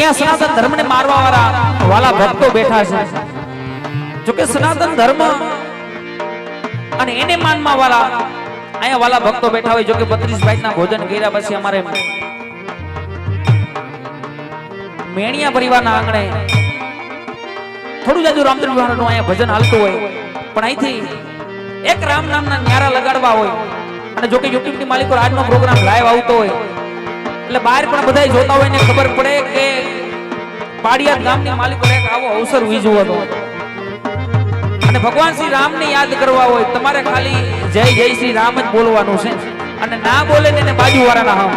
અહીંયા સનાતન ધર્મને મારવા વાળા વાલા ભક્તો બેઠા છે. જોકે સનાતન ધર્મ અને એને માનવા વાળા અહીંયા વાલા ભક્તો બેઠા હોય, જોકે બત્રીસ ના ભોજન કર્યા પછી અમારે મેણિયા પરિવારના આંગણે થોડું જાજુ રામચંદ્ર ભગવાનનું અહીંયા ભજન હાલતું હોય. પણ અહીંથી એક રામ નામના ન્યારા લગાડવા હોય. અને જોકે યુટ્યુબની માલિકો આજનો પ્રોગ્રામ લાઈવ આવતો હોય. એટલે બહાર પણ બધા જોતા હોય ને ખબર પડે કે પાડિયાદ ગામની માલિકો એક આવો અવસર વીજવો હતો. અને ભગવાન શ્રી રામને યાદ કરવા હોય, તમારે ખાલી જય જય શ્રી રામ જ બોલવાનું છે. અને ના બોલે ને બાજુ વાળાના હમ